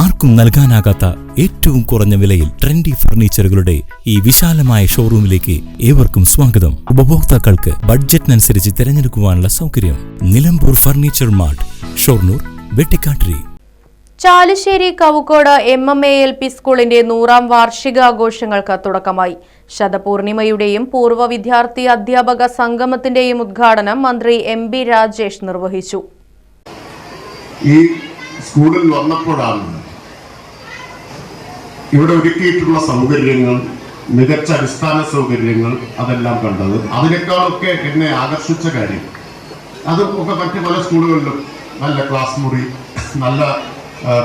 ആർക്കും നൽകാനാകാത്ത ഏറ്റവും കുറഞ്ഞ വിലയിൽ ട്രെൻഡി ഫർണിച്ചറുകളുടെ ഈ വിശാലമായ ഷോറൂമിലേക്ക് ഏവർക്കും സ്വാഗതം. ഉപഭോക്താക്കൾക്ക് ബഡ്ജറ്റിനനുസരിച്ച് തിരഞ്ഞെടുക്കുവാനുള്ള സൗകര്യം Nilambur furniture mart Shoranur Vettikattiri. Chalissery Kavukkode M M A L P സ്കൂളിന്റെ നൂറാം വാർഷികാഘോഷങ്ങൾക്ക് തുടക്കമായി. ശതപൂർണിമയുടെയും പൂർവ വിദ്യാർത്ഥി അധ്യാപക സംഗമത്തിന്റെയും ഉദ്ഘാടനം മന്ത്രി എം ബി രാജേഷ് നിർവഹിച്ചു. ഈ സ്കൂളിൽ വന്നപ്പോഴാണ് ഇവിടെ ഒരുക്കിയിട്ടുള്ള സൗകര്യങ്ങൾ മികച്ച അടിസ്ഥാന സൗകര്യങ്ങൾ അതെല്ലാം കണ്ടത്. അതിനേക്കാളൊക്കെ എന്നെ ആകർഷിച്ച കാര്യം അത് ഒക്കെ മറ്റ് പല സ്കൂളുകളിലും നല്ല ക്ലാസ് മുറി നല്ല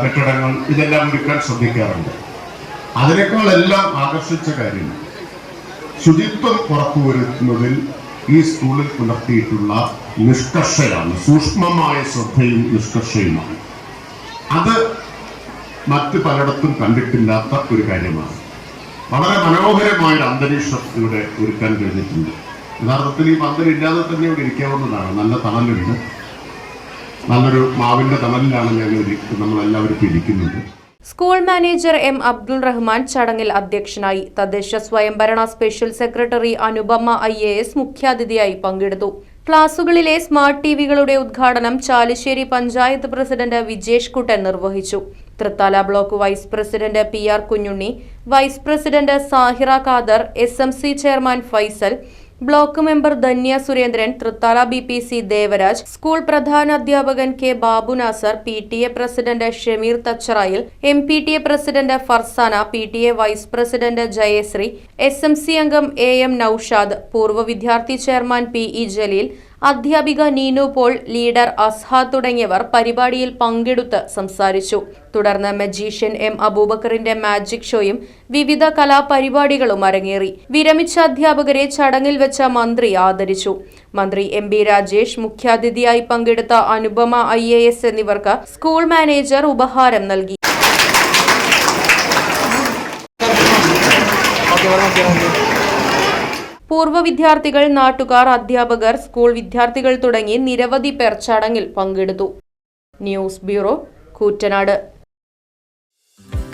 കെട്ടിടങ്ങൾ ഇതെല്ലാം ഒരുക്കാൻ ശ്രദ്ധിക്കാറുണ്ട് അതിനേക്കാളെല്ലാം ആകർഷിച്ച കാര്യം ശുചിത്വം ഉറപ്പുവരുത്തുന്നതിൽ ഈ സ്കൂളിൽ പുലർത്തിയിട്ടുള്ള നിഷ്കർഷയാണ് സൂക്ഷ്മമായ ശ്രദ്ധയും നിഷ്കർഷയുമാണ്. അത് മറ്റ് പലയിടത്തും കണ്ടിട്ടില്ലാത്ത ഒരു കാര്യമാണ്. വളരെ മനോഹരമായ ഒരു അന്തരീക്ഷം ഇവിടെ ഒരുക്കാൻ കഴിഞ്ഞിട്ടുണ്ട്. യഥാർത്ഥത്തിൽ ഈ പന്തൽ ഇല്ലാതെ തന്നെ ഇവിടെ ഇരിക്കാവുന്നതാണ്. നല്ല തണലുണ്ട്. നല്ലൊരു മാവിന്റെ തണലിലാണ് ഞാൻ നമ്മളെല്ലാവരും ഇരിക്കുന്നത് school manager M Abdul Rahman ചടങ്ങിൽ അധ്യക്ഷനായി തദ്ദേശ സ്വയംഭരണ സ്പെഷ്യൽ സെക്രട്ടറി അനുപമ ഐ മുഖ്യാതിഥിയായി പങ്കെടുത്തു. ക്ലാസുകളിലെ സ്മാർട്ട് ടിവികളുടെ ഉദ്ഘാടനം ചാലുശ്ശേരി പഞ്ചായത്ത് പ്രസിഡന്റ് വിജേഷ് കുട്ടൻ നിർവഹിച്ചു. Thrithala block vice president P R Kunjunni vice president Sahira Khader S M C chairman Faisal block member Dhanya Surendran Thrithala B P C Devaraj school പ്രധാന അധ്യാപകൻ K Babu Nasar P T A president Shameer Thacharayil M P T A president Farsana P T A vice president Jayasree S M C അംഗം A M Naushad പൂർവ വിദ്യാർത്ഥി chairman P E Jaleel അധ്യാപിക Neenu Paul leader അസ്ഹാ തുടങ്ങിയവർ പരിപാടിയിൽ പങ്കെടുത്ത് സംസാരിച്ചു. തുടർന്ന് magician M അബൂബക്കറിന്റെ മാജിക് ഷോയും വിവിധ കലാപരിപാടികളും അരങ്ങേറി. വിരമിച്ച അധ്യാപകരെ ചടങ്ങിൽ വെച്ച മന്ത്രി ആദരിച്ചു. മന്ത്രി എം ബി രാജേഷ് മുഖ്യാതിഥിയായി പങ്കെടുത്ത അനുപമ ഐ എന്നിവർക്ക് സ്കൂൾ മാനേജർ ഉപഹാരം നൽകി. പൂർവ വിദ്യാർത്ഥികൾ നാട്ടുകാർ അധ്യാപകർ സ്കൂൾ വിദ്യാർത്ഥികൾ തുടങ്ങി നിരവധി പേർ ചടങ്ങിൽ പങ്കെടുത്തു. News bureau Koottanad.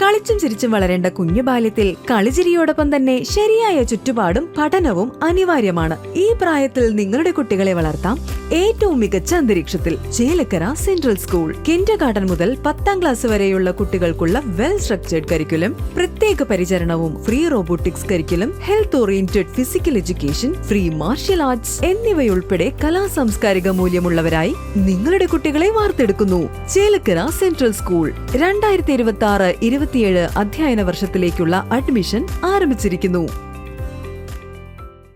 കളിച്ചും ചിരിച്ചും വളരേണ്ട കുഞ്ഞു ബാല്യത്തിൽ കളിചിരിയോടൊപ്പം തന്നെ ശരിയായ ചുറ്റുപാടും പഠനവും അനിവാര്യമാണ്. ഈ പ്രായത്തിൽ നിങ്ങളുടെ കുട്ടികളെ വളർത്താം ഏറ്റവും മികച്ച അന്തരീക്ഷത്തിൽ Chelakkara central school. Kindergarten മുതൽ പത്താം ക്ലാസ് വരെയുള്ള കുട്ടികൾക്കുള്ള വെൽ സ്ട്രക്ചേർഡ് കരിക്കുലം പ്രത്യേക പരിചരണവും free robotics curriculum health oriented physical education free martial arts എന്നിവയുൾപ്പെടെ കലാ സാംസ്കാരിക മൂല്യമുള്ളവരായി നിങ്ങളുടെ കുട്ടികളെ വാർത്തെടുക്കുന്നു. Chelakkara central school. രണ്ടായിരത്തി ഇരുപത്തി ആറ് ഇരുപത്തിയേഴ് അധ്യയന വർഷത്തിലേക്കുള്ള അഡ്മിഷൻ ആരംഭിച്ചിരിക്കുന്നു.